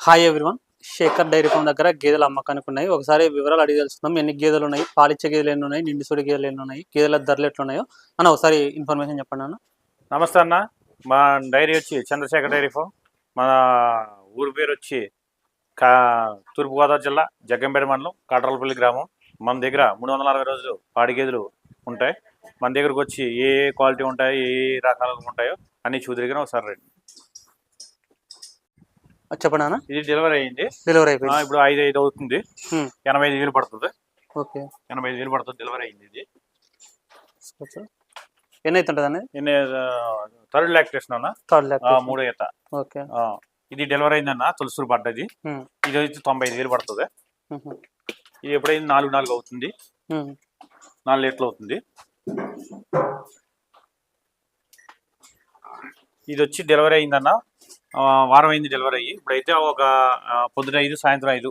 Hi everyone Shekhar dairy farm దగ్గర గేదెలు అమ్మకానికి ఉన్నాయి. ఒకసారి వివరాలు అడిగి తెలుసుకుందాం. ఎన్ని గేదెలు ఉన్నాయి? పాలిచ్చే గేదెలు ఎన్ని ఉన్నాయి? నిండుసూడి గేదెలు ఎన్ని ఉన్నాయి? గేదెల ధరలు ఎట్లున్నాయో? అన్న ఒకసారి ఇన్ఫర్మేషన్ చెప్పండి అన్న. నమస్తే అన్న. మా డైరీ వచ్చి చంద్రశేఖర్ డైరీ ఫామ్. మన ఊరు పేరు వచ్చి కా తూర్పుగోదావరి జిల్లా జగ్గంపేట మండలం కాట్రాలపల్లి గ్రామం. మన దగ్గర మూడు వందల అరవై రోజులు పాడి గేదెలు ఉంటాయి. మన దగ్గరకు వచ్చి ఏ ఏ క్వాలిటీ ఉంటాయి? ఏ ఏ రకాలు ఉంటాయో అన్ని చూదిరిగిన ఒకసారి రండి. చెప్పండి ఇది డెలివరీ అయ్యింది డెలివరీ అయిపోయింది. ఇప్పుడు ఐదు ఐదు అవుతుంది. ఎనభై ఐదు వేలు పడుతుంది. ఓకే. ఎనభై ఐదు వేలు పడుతుంది డెలివరీ అయ్యింది ఇది. ఎన్ని అవుతుంటుంది అనేది ఎన్ని థర్డ్ లాక్టేషన్ అన్న? థర్డ్ ల్యాక్ మూడో ఈత. ఓకే. ఇది డెలివరీ అయిందన్న తులసూరు పడ్డది. ఇది వచ్చి తొంభై ఐదు వేలు పడుతుంది. ఇది ఎప్పుడైంది? నాలుగు నాలుగు అవుతుంది. నాలుగు లీటర్లు అవుతుంది. ఇది వచ్చి డెలివరీ అయిందన్న వారం అయింది డెలివరీ అయ్యి ఇప్పుడైతే ఒక పొద్దున ఐదు సాయంత్రం ఐదు.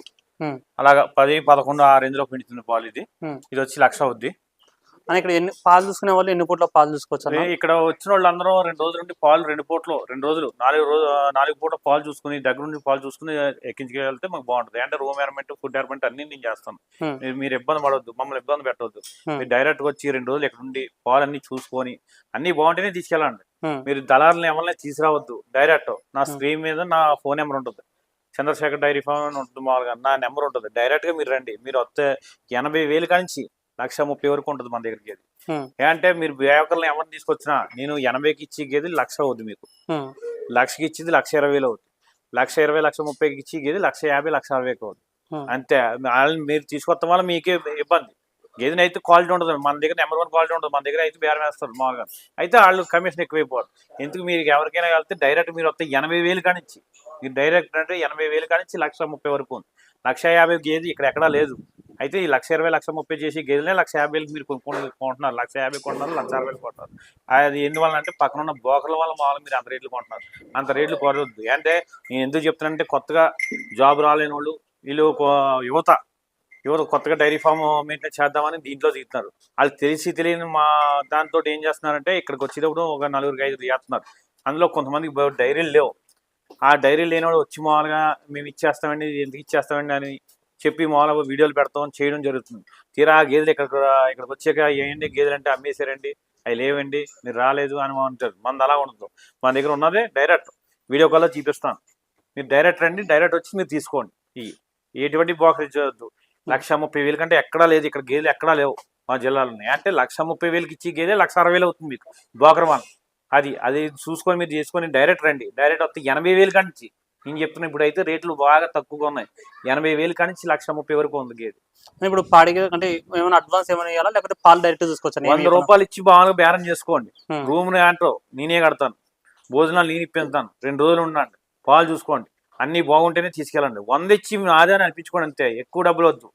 అలాగా పది పదకొండు ఆ రేంజ్లో పిండుతుంది పాలు ఇది. ఇది వచ్చి లక్ష అవుద్ది అని ఇక్కడ ఎన్ని పాలు చూసుకునే వాళ్ళు ఎన్ని పూట్ల పాలు చూసుకోవచ్చు ఇక్కడ వచ్చిన వాళ్ళందరూ రెండు రోజులు నుండి పాలు రెండు పూటలు రెండు రోజులు నాలుగు రోజు నాలుగు పూట పాలు చూసుకుని దగ్గర నుండి పాలు చూసుకుని ఎక్కించుకెళ్తే మాకు బాగుంటుంది అంటే రూమ్ ఏర్మెంట్ ఫుడ్ ఏర్మెంట్ అన్ని నేను చేస్తాను. మీరు- ఇబ్బంది పడవద్దు మమ్మల్ని ఇబ్బంది పెట్టవద్దు. మీరు డైరెక్ట్గా వచ్చి రెండు రోజులు ఇక్కడ నుండి పాలు అన్ని చూసుకొని అన్ని బాగుంటేనే తీసుకెళ్ళండి. మీరు దళారులను ఎవరిని తీసుకురావద్దు. డైరెక్ట్ నా. స్క్రీన్ మీద నా ఫోన్ నెంబర్ ఉంటుంది. చంద్రశేఖర్ డైరీ ఫామ్ అని ఉంటుంది మామూలుగా. నా నెంబర్ ఉంటుంది. డైరెక్ట్గా మీరు రండి. మీరు వస్తే ఎనభై వేలు కానించి లక్ష ముప్పై వరకు ఉంటుంది మన దగ్గరికి అది మ్మ్. ఏంటంటే మీరు బ్రేకర్లు ఎవరిని తీసుకొచ్చినా నేను ఎనభైకి ఇచ్చి గేది లక్ష అవుద్ది మీకు. లక్షకి ఇచ్చింది లక్ష ఇరవై వేలు అవుతుంది లక్ష ఇరవై లక్ష ముప్పైకి ఇచ్చి గేది లక్ష యాభై లక్ష అరవైకి అవుతుంది మ్మ్. అంతే. వాళ్ళని మీరు తీసుకొస్తాం వల్ల మీకే ఇబ్బంది. గేదెని అయితే క్వాలిటీ ఉండదు. మన దగ్గర నెంబర్ వన్ క్వాలిటీ ఉండదు. మన దగ్గర అయితే బేరం వేస్తారు మామూలుగా. అయితే వాళ్ళు కమిషన్ ఎక్కువైపోవాలి ఎందుకు మీరు ఎవరికైనా వెళ్తే డైరెక్ట్ మీరు వస్తే ఎనభై వేలు కానిచ్చి. మీరు డైరెక్ట్ అంటే ఎనభై వేలు కానిచ్చి లక్ష ముప్పై వరకు ఉంది. లక్ష యాభై గేదె ఇక్కడ ఎక్కడా లేదు. అయితే ఈ లక్ష ఇరవై లక్ష ముప్పై చేసి గేదెలే లక్ష యాభైకి మీరు కొనుక్కొని కొంటున్నారు. లక్ష యాభై కొంటున్నారు లక్ష అరవై కొంటున్నారు. అది ఎందువల్ల అంటే పక్కన ఉన్న బోకర్ల వల్ల మామూలుగా మీరు అంత రేట్లు కొంటున్నారు. అంత రేట్లు కొరవద్దు అంటే నేను ఎందుకు చెప్తున్నానంటే కొత్తగా జాబ్ రాలేని వాళ్ళు వీళ్ళు యువత ఎవరు కొత్తగా డైరీ ఫామ్ మెయింటైన్ చేద్దామని దీంట్లో దిగుతున్నారు. వాళ్ళు తెలిసి తెలియని మా దాంతో ఏం చేస్తున్నారంటే ఇక్కడికి వచ్చేటప్పుడు ఒక నలుగురికి ఐదు చేస్తున్నారు. అందులో కొంతమందికి డైరీలు లేవు. ఆ డైరీ లేనివాడు వచ్చి మామూలుగా మేము ఇచ్చేస్తామండి ఎందుకు ఇచ్చేస్తామండి అని చెప్పి మామూలుగా వీడియోలు పెడతాం చేయడం జరుగుతుంది. తీరా ఆ గేదెలు ఇక్కడ ఇక్కడికి వచ్చాక ఏంటి గేదెలు అంటే అమ్మేశారండి అవి లేవండి మీరు రాలేదు అని అంటారు. మనది అలా ఉండదు. మన దగ్గర ఉన్నదే డైరెక్ట్. వీడియో కాల్లో చూపిస్తాను. మీరు డైరెక్ట్ రండి డైరెక్ట్ వచ్చి మీరు తీసుకోండి. ఇవి ఎటువంటి బాక్స్ ఇచ్చవద్దు లక్ష ముప్పై వేలు కంటే ఎక్కడా లేదు. ఇక్కడ గేదెలు ఎక్కడా లేవు మా జిల్లాలోనే. అంటే లక్ష ముప్పై వేలకి ఇచ్చి గేదె లక్ష అరవై వేలు అవుతుంది మీకు. బోకరమాన్ అది అది చూసుకొని మీరు చేసుకొని డైరెక్ట్ రండి. డైరెక్ట్ వస్తే ఎనభై వేలు కానించి నేను చెప్తున్నా ఇప్పుడు అయితే రేట్లు బాగా తక్కువగా ఉన్నాయి. ఎనభై వేలు కానించి లక్ష ముప్పై వరకు ఉంది గేదె. ఇప్పుడు పాడి గేదె అంటే ఏమైనా అడ్వాన్స్ ఏమైనా ఇవ్వాలా లేకపోతే పాలు డైరెక్ట్ చూసుకోవచ్చు? వంద రూపాయలు ఇచ్చి బాగా బేరం చేసుకోండి. రూమ్ ఏంటో నేనే కడతాను. భోజనాలు నేను ఇప్పిస్తాను రెండు రోజులు ఉండండి. పాలు చూసుకోండి. అన్ని బాగుంటేనే తీసుకెళ్ళండి. వంద ఇచ్చి మీ ఆదాయాన్ని అనిపించుకోండి అంతే. ఎక్కువ డబ్బులు వద్దు.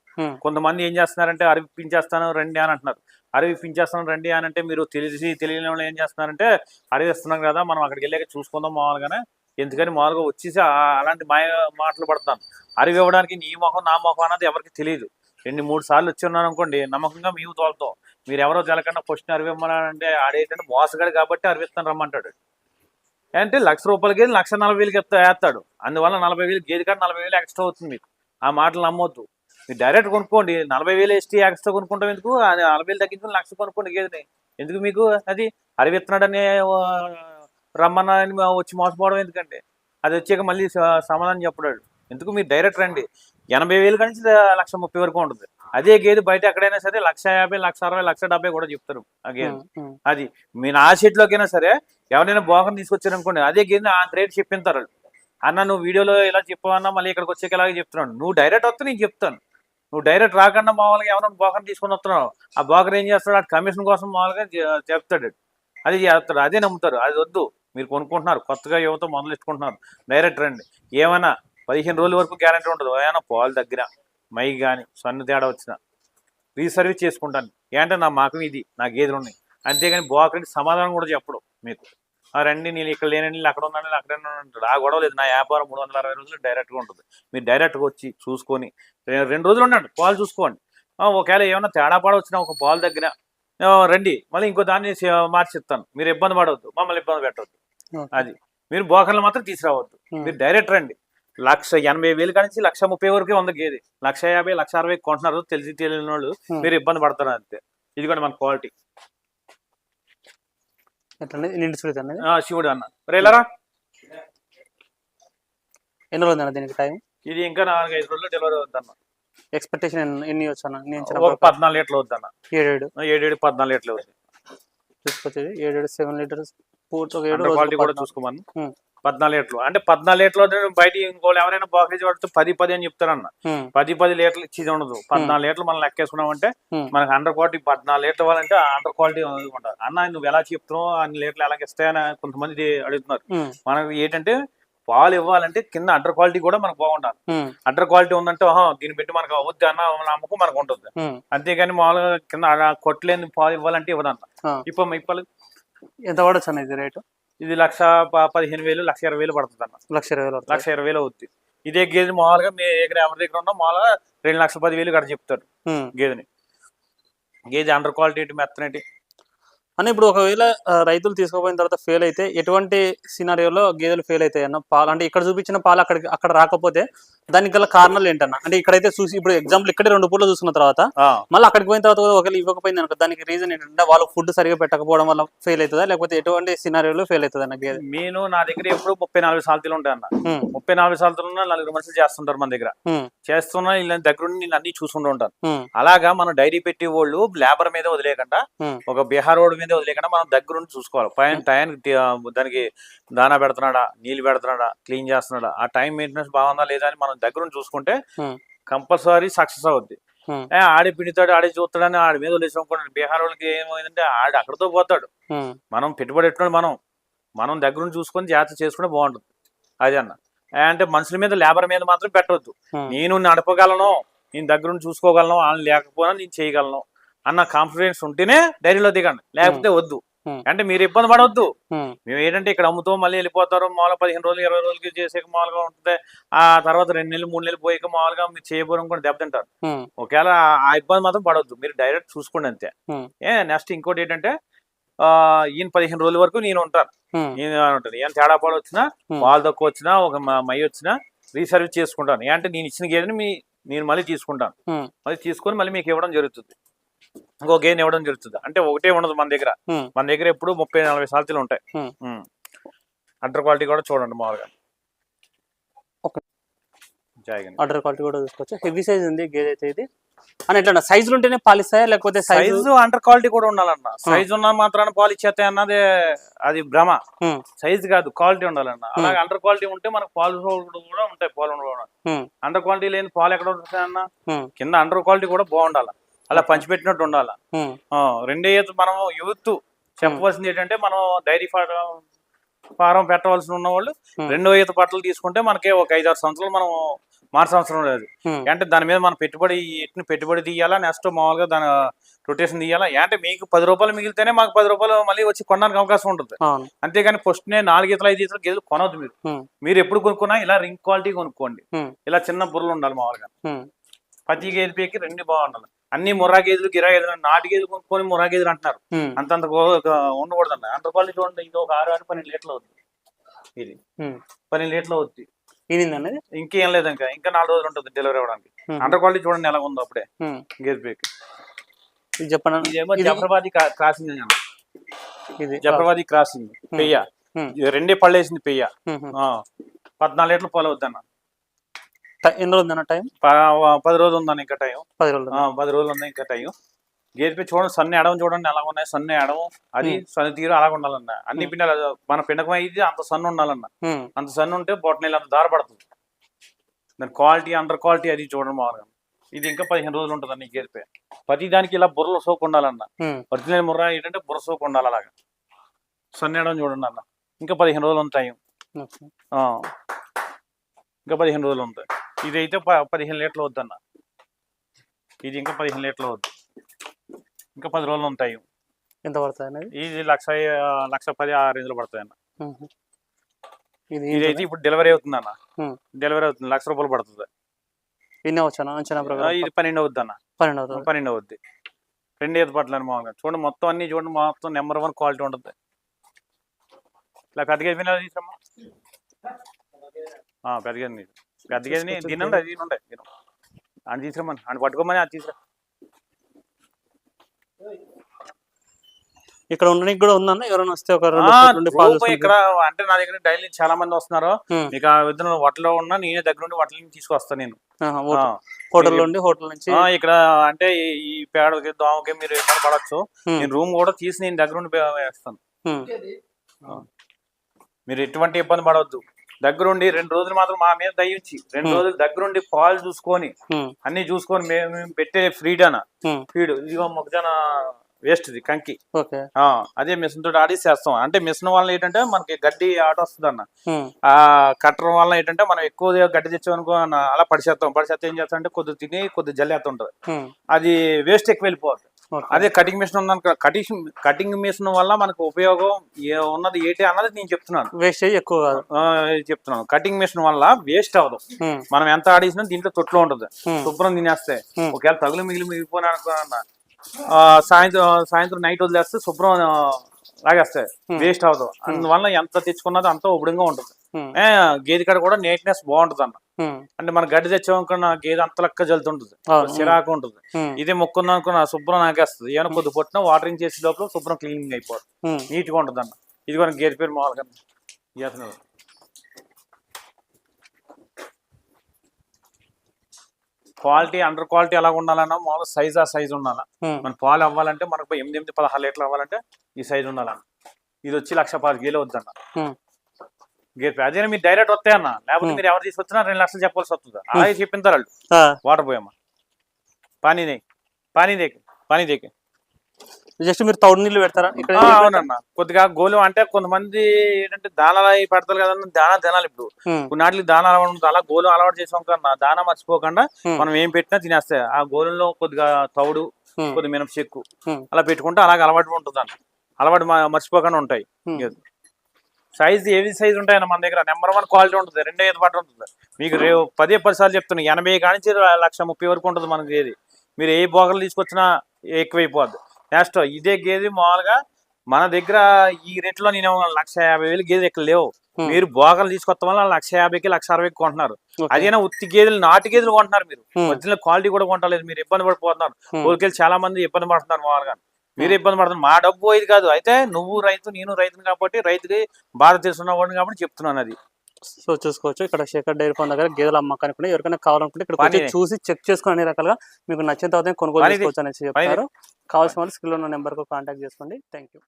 కొంతమంది ఏం చేస్తున్నారంటే అరివిప్పించేస్తాను రండి అని అంటున్నారు. అరివిప్పించేస్తాను రండి అని అంటే మీరు తెలిసి తెలియని వాళ్ళు ఏం చేస్తున్నారంటే అరివిస్తున్నాం కదా మనం అక్కడికి వెళ్ళాక చూసుకుందాం మామూలుగానే. ఎందుకని మామూలుగా వచ్చేసి అలాంటి మాయ మాటలు పడతాను. అరివి ఇవ్వడానికి నీ మొహం నా మొహం అన్నది ఎవరికి తెలియదు. రెండు మూడు సార్లు వచ్చి ఉన్నాను అనుకోండి నమ్మకంగా మేము తోలుతాం. మీరు ఎవరో తెలకుండా క్వశ్చన్ అరివిమ్మన్నారంటే ఆడేటంటే మోసగాడు కాబట్టి అరివిస్తాను రమ్మంటాడు. అంటే లక్ష రూపాయల గేది లక్ష నలభై వేలకి వేస్తాడు అందువల్ల నలభై వేలు గేది కాడ నలభై వేలు ఎక్స్ట్రా అవుతుంది మీకు. ఆ మాటలు నమ్మొద్దు. మీరు డైరెక్ట్ కొనుక్కోండి. నలభై వేలు ఎస్టీ ఎక్స్ట్రా కొనుక్కుంటాం ఎందుకు? నలభై వేలు తగ్గించుకుని లక్ష కొనుక్కోండి గేదెని. ఎందుకు మీకు? అది అరివిస్తున్నాడని రమ్మన్నా అని వచ్చి మోసపోవడం ఎందుకంటే అది వచ్చాక మళ్ళీ సమాధానం చెప్పడాడు. ఎందుకు? మీరు డైరెక్ట్ రండి. ఎనభై వేలు నుంచి లక్ష ముప్పై వరకు ఉంటుంది. అదే గేదె బయట ఎక్కడైనా సరే లక్ష యాభై లక్ష అరవై లక్ష డెబ్బై కూడా చెప్తారు ఆ గేదె. అది మీ నా షీట్లోకైనా సరే ఎవరైనా బోకర్ తీసుకొచ్చారనుకోండి అదే గిరిని ఆ రేట్ చెప్పింటారు అన్న నువ్వు వీడియోలో ఇలా చెప్పవన్నా మళ్ళీ ఇక్కడికి వచ్చేకి ఇలాగే చెప్తున్నాను నువ్వు డైరెక్ట్ వస్తే నేను చెప్తాను. నువ్వు డైరెక్ట్ రాకుండా మామూలుగా ఎవరైనా బోకర్ తీసుకొని వస్తున్నావు ఆ బోకర్ ఏం చేస్తాడు? ఆ కమిషన్ కోసం మామూలుగా చెప్తాడు. అది చేస్తాడు అదే నమ్ముతారు. అది వద్దు. మీరు కొనుక్కుంటున్నారు కొత్తగా యువత మొదలు ఎత్తుకుంటున్నారు డైరెక్ట్ రండి. ఏమైనా పదిహేను రోజుల వరకు గ్యారంటీ ఉండదు. ఏమైనా పాలు దగ్గర మై కానీ సన్ను తేడా వచ్చిన రీసర్వీస్ చేసుకుంటాను. ఏంటంటే నా మాకం ఇది నా గేదెలు ఉన్నాయి. అంతేగాని బోకరికి సమాధానం కూడా చెప్పడు మీకు. ఆ రండి నేను ఇక్కడ లేనండి అక్కడ ఉన్నాను నేను అక్కడ అంటాడు. ఆ గొడవ లేదు. నా వ్యాపారం మూడు వందల అరవై రోజులు డైరెక్ట్గా ఉంటుంది. మీరు డైరెక్ట్గా వచ్చి చూసుకొని రెండు రోజులు ఉండండి. పాలు చూసుకోండి. ఒకవేళ ఏమైనా తేడా పాడ వచ్చినా ఒక పాలు దగ్గర రండి మళ్ళీ ఇంకో దాన్ని మార్చిస్తాను మీరు ఇబ్బంది పడవద్దు. మమ్మల్ని ఇబ్బంది పెట్టవద్దు. అది. మీరు బోకర్లు మాత్రం తీసుకురావద్దు. మీరు డైరెక్ట్ రండి. లక్ష ఎనభై వేలు కానించి లక్ష ముప్పై వరకే ఉంది గేది లక్ష యాభై లక్ష అరవై కొంటున్నారు. తెలిసి తెలియని వాళ్ళు. మీరు ఇబ్బంది పడతారు అంతే. ఇది కూడా మన క్వాలిటీ. ఎట్లా నిండు సుడి అనేది శివుడు అన్న. రేలరా ఎన్ని రోజులు అన్న దీనికి టైం ఇది ఇంకా నాలుగైదు రోజులు డెలివరీ అవుద్దన్న ఎక్స్పెక్టేషన్ ఎన్ని వచ్చాను నేను ఇచ్చిన ఒక పద్నాలుగు లీటర్లు వద్దన్న ఏడేడు. ఏడేడు పద్నాలుగు లీటర్లు అవుతుంది. తీసుకొచ్చేది ఏడేడు సెవెన్ లీటర్స్. పూర్తి ఒక ఏడు క్వాలిటీ కూడా రోజులు చూసుకోమని. పద్నాలుగు లీటర్లు అంటే పద్నాలుగు లీటర్లు వద్ద బయట ఇంకోళ్ళు ఎవరైనా బాకేజ్ పడితే పది పది అని చెప్తారన్న. పది పది లీటర్లు ఇచ్చేది ఉండదు. పద్నాలుగు లీటర్లు మనం లెక్కేసుకున్నామంటే Hmm. మనకి అండర్ క్వాలిటీ పద్నాలుగు లీటర్లు ఇవ్వాలంటే అండర్ క్వాలిటీ ఉంటుంది అన్న నువ్వు ఎలా చెప్తున్నావు? అన్ని లీటర్లు ఎలాగ ఇస్తాయని కొంతమంది అడుగుతున్నారు. మనకి ఏంటంటే పాలు ఇవ్వాలంటే కింద అండర్ క్వాలిటీ కూడా మనకు బాగుండాలి. ఉమ్, అండర్ క్వాలిటీ ఉందంటే ఆహా, దీన్ని పెట్టి మనకు అవద్దు అన్న నమ్మకం మనకు ఉంటుంది. అంతేగాని మామూలుగా కింద కొట్టలేని పాలు ఇవ్వాలంటే ఇవ్వదన్న. ఇప్పుడు ఇప్పలు ఎంత పడచ్చు అన్న ఇది రేటు? ఇది లక్ష పదిహేను వేలు లక్ష ఇరవై వేలు పడుతుంది అన్న. లక్ష ఇరవై వేలు లక్ష. ఇరవై వేలు అవుద్ది. ఇదే గేదె మామూలుగా మీ దగ్గర ఎవరి దగ్గర ఉన్నా మామూలుగా రెండు లక్షల పది వేలు ఇక్కడ చెప్తారు. గేదెని. గేదె అండర్ క్వాలిటీ మెత్తనేటి అన్న ఇప్పుడు ఒకవేళ రైతులు తీసుకోపోయిన తర్వాత ఫెయిల్ అయితే ఎటువంటి సినారియోలో గేదెలు ఫెయిల్ అవుతాయి అన్న పాలు అంటే ఇక్కడ చూపించిన పాలు అక్కడ అక్కడ రాకపోతే దానికి గల కారణాలు ఏంటన్న? అంటే ఇక్కడైతే చూసి ఇప్పుడు ఎగ్జాంపుల్ ఇక్కడే రెండు పూటలు చూసుకున్న తర్వాత మళ్ళీ అక్కడికి పోయిన తర్వాత ఒకవేళ ఇవ్వకపోయింది అనుకో దానికి రీజన్ ఏంటంటే వాళ్ళు ఫుడ్ సరిగా పెట్టకపోవడం వల్ల ఫెయిల్ అవుతుందా? లేకపోతే ఎటువంటి సినారియోలో ఫెయిల్ అవుతుంది అన్న మీను నా దగ్గర ఎప్పుడు ముప్పై నాలుగు సాల్తీలు ఉంటాయి అన్న. ముప్పై నాలుగు సాల్తీలు ఉన్న నలుగురు మనుషులు చేస్తుంటారు మన దగ్గర. చేస్తున్నా వీళ్ళ దగ్గర నేను అన్ని చూసుకుంటూ ఉంటాను. అలాగా మనం డైరీ పెట్టి వాళ్ళు లేబర్ మీద వదిలేయకుండా ఉమ్, ఒక బీహార్ రోడ్ మీద వదిలేకుండా మనం దగ్గరుండి చూసుకోవాలి. పైన టైంకి ఆ, దానికి దానా పెడుతున్నాడా నీళ్ళు పెడుతున్నాడా క్లీన్ చేస్తున్నాడా ఆ టైం మెయింటెనెన్స్ బాగుందా లేదా అని మనం దగ్గరుండి చూసుకుంటే కంపల్సరీ సక్సెస్ అవుద్ది. ఆడి పిండితాడు ఆడి చూస్తాడని ఆడి మీద వదిలేసి బీహార్ వాళ్ళకి ఏమైందంటే ఆడి అక్కడితో పోతాడు. మనం పెట్టుబడి ఎట్టున్నాడు మనం? మనం దగ్గరుండి చూసుకొని జాగ్రత్త చేసుకుంటే బాగుంటుంది. అది అన్న. అంటే మనుషుల మీద లేబర్ మీద మాత్రం పెట్టవద్దు నేను నడపగలను నేను దగ్గరుండి చూసుకోగలను వాళ్ళు లేకపోయినా నేను చేయగలను అన్న కాన్ఫిడెన్స్ ఉంటేనే డైరీలో దిగండి. లేకపోతే వద్దు. అంటే మీరు ఇబ్బంది పడవద్దు మేము ఏంటంటే ఇక్కడ అమ్ముతాం మళ్ళీ వెళ్ళిపోతారు మామూలుగా పదిహేను రోజులు ఇరవై రోజులకి చేసే మామూలుగా ఉంటుంది. ఆ తర్వాత రెండు నెలలు మూడు నెలలు పోయాక మామూలుగా మీరు చేయబోరం కూడా దెబ్బతింటారు ఒకవేళ ఆ- ఇబ్బంది మాత్రం పడవద్దు మీరు డైరెక్ట్ చూసుకోండి అంతే. ఏ నెక్స్ట్ ఇంకోటి ఏంటంటే ఆ, ఈయన పదిహేను రోజుల వరకు నేను ఉంటాను. నేను ఉంటుంది ఏం తేడా పాడు వచ్చినా. పాలు తక్కువ వచ్చినా ఒక మ- వచ్చినా రీసర్వీస్ చేసుకుంటాను. ఏ అంటే నేను ఇచ్చిన గేదెని మీ నేను మళ్ళీ తీసుకుంటాను. మళ్ళీ తీసుకొని మళ్ళీ మీకు ఇవ్వడం జరుగుతుంది. ఇంకో గేదెని ఇవ్వడం జరుగుతుంది. అంటే ఒకటే ఉండదు మన దగ్గర. మన దగ్గర ఎప్పుడు ముప్పై నలభై సాల్తీలు ఉంటాయి. అండర్ క్వాలిటీ కూడా చూడండి మామూలుగా. ఆర్డర్ క్వాలిటీ కూడా చూసుకోవచ్చు. హెవీ సైజ్ ఉంది గేదె అయితే ఇది. అని ఎట్లా సైజులు ఉంటేనే పాలిస్తాయా లేకపోతే సైజు అండర్ క్వాలిటీ కూడా ఉండాలన్న. సైజు ఉన్న మాత్రాన పాలు ఇచ్చేస్తాయి అన్నది అది భ్రమ. సైజ్ కాదు క్వాలిటీ ఉండాలన్న. అలాగే అండర్ క్వాలిటీ ఉంటే మనకు పాలు కూడా ఉంటాయి పాలు అండర్ క్వాలిటీ లేని పాలు ఎక్కడ ఉంటాయి అన్న కింద అండర్ క్వాలిటీ కూడా బాగుండాలి. అలా పంచిపెట్టినట్టు ఉండాలి? రెండే ఈత మనం యూత్ చెప్పవలసింది ఏంటంటే మనం డైరీ ఫారం ఫారం పెట్టవలసి ఉన్న వాళ్ళు. రెండో ఈత బట్టలు తీసుకుంటే మనకి ఒక ఐదు ఆరు సంవత్సరాలు మనం మార్చ అవసరం లేదు. అంటే దాని మీద మనం పెట్టుబడి ఎట్ని పెట్టుబడి తీయాలా నెక్స్ట్ మామూలుగా దాని రొటేషన్ తీయాలా? అంటే మీకు పది రూపాయలు మిగిలితేనే మాకు పది రూపాయలు మళ్ళీ వచ్చి కొనడానికి అవకాశం ఉంటుంది. అంతేగాని ఫస్ట్నే నాలుగు ఈతలు ఐదు ఈతలు గేదెలు కొనవద్దు మీరు. మీరు ఎప్పుడు కొనుక్కున్నా ఇలా రింగ్ క్వాలిటీ కొనుక్కోండి. ఇలా చిన్న బుర్రలు ఉండాలి మామూలుగా. ప్రతి గేదె పేకి రెండు బాగుండాలి. అన్ని ముర్రా గేదెలు గిరా గేదెలు నాటు గేదెలు కొనుక్కొని ముర్రా గేదెలు అంటున్నారు అంతంత ఉండకూడదు అన్న. అంత క్వాలిటీ చూడండి ఇది ఒక ఆరు ఆరు పన్నెండు లీటర్లు అవుతుంది ఇది. పన్నెండు లీటర్లు అవుతుంది ఇంకేం లేదు ఇంకా. ఇంకా నాలుగు రోజులు ఉంటుంది డెలివరీ అవ్వడానికి. అండర్ క్వాలిటీ చూడండి ఎలా ఉందో అప్పుడే. పేకి ఇది చెప్పండి ఇదేమో ఇది- జఫరాబాదీ క్రాసింగ్ అన్న. ఇది? జఫరాబాదీ క్రాసింగ్. పెయ్య. రెండే పళ్ళేసింది పెయ్య. ఉమ్, ఉమ్. ఆ, పద్నాలుగు లీటర్లు పాలు అవుద్దన్న ట- ఎన్ని రోజులు ఉందన్న టైం పది రోజులు ఉందన్న ఇంకా టైం పది రోజులు పది రోజులు ఉంది ఇంకా టైం గేదె పై చూడండి సన్న ఎడవం చూడండి ఎలా ఉన్నాయి సన్న ఎడవం అది Hmm. సన్న తీరు అలాగ ఉండాలన్న. అన్ని Hmm. పిండాలు మన పిండకం అయితే అంత సన్న ఉండాలన్న. ఉమ్, అంత సన్న ఉంటే బొట్టనీళ్ళు అంత దారపడుతుంది దాని క్వాలిటీ అండర్ క్వాలిటీ అది చూడండి మామూలుగా. ఇది ఇంకా పదిహేను రోజులు ఉంటుంది అన్న గేదె పై. ప్రతి దానికి ఇలా బుర్రలు సోకు ఉండాలన్న. ఒరిజినల్ ముర్రా ఏంటంటే బుర్ర సోకు ఉండాలి అలాగా. సన్న ఎడవం చూడండి అన్న. ఇంకా పదిహేను రోజులు ఉంటాయి. ఇంకా పదిహేను రోజులు ఉంటాయి. ఇది అయితే పదిహేను లీటర్లు వద్దన్న ఇది ఇంకా పదిహేను లీటర్లు వద్దు ఇంకా పది రోజులు ఉంటాయి. ఎంత పడుతుంది ఇది? లక్ష లక్ష పది ఆ రేంజ్లో పడతాయి అన్న ఉమ్. ఇది ఇది అయితే ఇప్పుడు డెలివరీ అవుతుంది అన్న. డెలివరీ అవుతుంది. లక్ష రూపాయలు పడుతుంది. ఎన్ని అంచనా ఇది పన్నెండు అవుద్ది అన్న పన్నెండు అవుతుంది? పన్నెండు అవుద్ది. రెండు ఈత పట్ల మామూలుగా. చూడండి మొత్తం అన్ని చూడండి మొత్తం నెంబర్ వన్ క్వాలిటీ ఉంటుంది. ఇలా పెద్దగా అయిపోయినా పెద్దగా గేదెని తినండి అది అని తీసుకురమ్మని అని పట్టుకోమని అది తీసుకురా ఇక్కడ ఉండడానికి కూడా ఉందన్న? ఎవరైనా వస్తే ఒక ఇక్కడ అంటే నా దగ్గర డైలీ చాలా మంది వస్తున్నారు. ఇక ఇద్దరు వట్టలో ఉన్నా నేనే దగ్గర నుండి వట్టల నుంచి తీసుకొస్తాను నేను. హోటల్ హోటల్ నుండి హోటల్ నుంచి ఇక్కడ అంటే ఈ- పేడకి దోమకి మీరు ఇబ్బంది పడవచ్చు ఉమ్, నేను రూమ్ కూడా తీసి నేను దగ్గర నుండి వేస్తాను. ఉమ్, మీరు ఎటువంటి ఇబ్బంది పడవద్దు దగ్గరుండి రెండు రోజులు మాత్రం మా మీద దయించి రెండు. రోజులు దగ్గరుండి పాలు చూసుకొని అన్ని చూసుకొని మేము పెట్టే ఫ్రీడనా ఫీడ్ ఇదిగో మొక్కజొన్న వేస్ట్ ఇది కంకి. అదే మిషన్ తోటి ఆడి చేస్తాం అంటే మిషన్ వల్ల ఏంటంటే మనకి గడ్డి ఆట వస్తుంది అన్న ఆ కట్టడం వల్ల ఏంటంటే మనం ఎక్కువ గడ్డి తెచ్చామనుకో అలా పడిచేస్తాం పడిచేస్తే ఏం చేస్తాం అంటే కొద్ది తిని కొద్ది జల్లేస్తుంటది అది వేస్ట్ ఎక్కువ వెళ్ళిపోతుంది. అదే కటింగ్ మిషన్ ఉందనుకో కటింగ్ కటింగ్ మిషన్ వల్ల మనకు ఉపయోగం ఏ ఉన్నది ఏంటి అన్నది నేను చెప్తున్నాను. వేస్టేజ్ ఎక్కువ కాదు. చెప్తున్నాను. కటింగ్ మిషన్ వల్ల వేస్ట్ అవ్వదు. ఉమ్, మనం ఎంత ఆడేసినా దీంట్లో తొట్లో ఉంటుంది. ఉమ్, శుభ్రం తినేస్తే. Hmm. ఒకవేళ తగులు మిగిలి మిగిలిపోయినా అనుకో అన్న ఆ, సాయంత్రం సాయంత్రం నైట్ వదిలేస్తే శుభ్రం లాగేస్తాయి Hmm. వేస్ట్ అవ్వదు. అందువల్ల ఎంత తెచ్చుకున్నదో అంత ఉబడంగా ఉంటుంది. గేదె కాడ కూడా నీట్నెస్ బాగుంటుంది అన్న అంటే మన గడ్డి తెచ్చామనుకున్న గేదె అంత లెక్క జల్తుంటుంది చిరాకు ఉంటుంది. ఇదే మొక్కుంది అనుకున్న శుభ్రం నాకేస్తుంది. ఏమైనా కొద్ది పొట్టిన వాటరింగ్ చేసే లోపల శుభ్రం క్లీనింగ్ అయిపోతుంది ఉమ్, నీట్గా ఉంటుంది అన్న ఇది కూడా గేదె పేరు మామూలుగా. ఇతను క్వాలిటీ అండర్ క్వాలిటీ ఎలా ఉండాలన్నా మామూలు సైజ్ ఆ సైజ్ ఉండాలా. ఉమ్, మన పాలు అవ్వాలంటే మనకు ఎనిమిది ఎనిమిది పదహారు లీటర్లు అవ్వాలంటే ఈ సైజ్ ఉండాలన్న ఇది వచ్చి లక్ష పది గేలు వద్దన్న ఉమ్, గేదె అదే మీరు డైరెక్ట్ వస్తాయన్న. లేకపోతే Hmm. మీరు ఎవరు తీసుకొచ్చినా రెండు లక్షలు చెప్పాల్సి వస్తుంది. అలాగే వాళ్ళు ఆ, వాటర్ పోయమ్మా. పానీ దే పానీ దేకి పానీ దేకి. జస్ట్ మీరు తౌడు నీళ్ళు పెడతారా? ఇక్కడ అవునన్న. కొద్దిగా గోలు అంటే కొంతమంది ఏంటంటే దానాలు అవి పెడతారు కదా దానా తినాలి ఇప్పుడు. కొన్నాటికి దానా అలవాటు అలా గోలు అలవాటు చేసాం కన్నా దానా మర్చిపోకుండా మనం ఏం పెట్టినా తినేస్తాయి ఆ గోలులో కొద్దిగా తౌడు కొద్దిగా మినప చెక్కు అలా పెట్టుకుంటే అలాగే అలవాటు ఉంటుంది అన్న అలవాటు మర్చిపోకుండా ఉంటాయి. సైజ్ ఏవి సైజ్ ఉంటాయన్న మన దగ్గర? నెంబర్ వన్ క్వాలిటీ ఉంటుంది. రెండో ఐదు పాటు ఉంటుంది. మీకు రేపు పదే పది సార్లు చెప్తున్నా. ఎనభై కానించి లక్ష ముప్పై వరకు ఉంటుంది మనకి ఏది. మీరు ఏ బోగలు తీసుకొచ్చినా ఎక్కువైపోద్ది. నెక్స్ట్ ఇదే గేదె మామూలుగా మన దగ్గర ఈ రేట్లో నేను లక్ష యాభై వేలు గేదె ఇక్కడ లేవు. మీరు బోగలు తీసుకొస్తాం వల్ల లక్ష యాభైకి లక్ష అరవైకి కొంటున్నారు. అదేనా ఉత్తి గేదెలు నాటు గేదెలు కొంటున్నారు మీరు. ఒరిజినల్ క్వాలిటీ కూడా కొంటలేదు. మీరు ఇబ్బంది పడిపోతున్నారు. కోరికలు చాలా మంది ఇబ్బంది పడుతున్నారు మామూలుగా. మీరు ఇబ్బంది పడుతున్నారు. మా డబ్బు ఇది కాదు. అయితే నువ్వు రైతు నేను రైతుని కాబట్టి రైతుకి బాధ తెలుసున్నవాడిని కాబట్టి చెప్తున్నాను అది. సో చూసుకోవచ్చు. ఇక్కడ శేఖర్ డైరీ ఫార్మ్ దగ్గర గేదెల అమ్మకానికి కూడా ఎవరికైనా కావాలనుకుంటే ఇక్కడ. చూసి చెక్ చేసుకుని అన్ని రకాలుగా మీకు నచ్చిన తర్వాత కొనుగోలు. చేసుకోవచ్చు అనేసి చెప్తారు. కావాల్సిన వాళ్ళు స్క్రీన్లో ఉన్న నెంబర్కు కాంటాక్ట్ చేసుకోండి. Thank you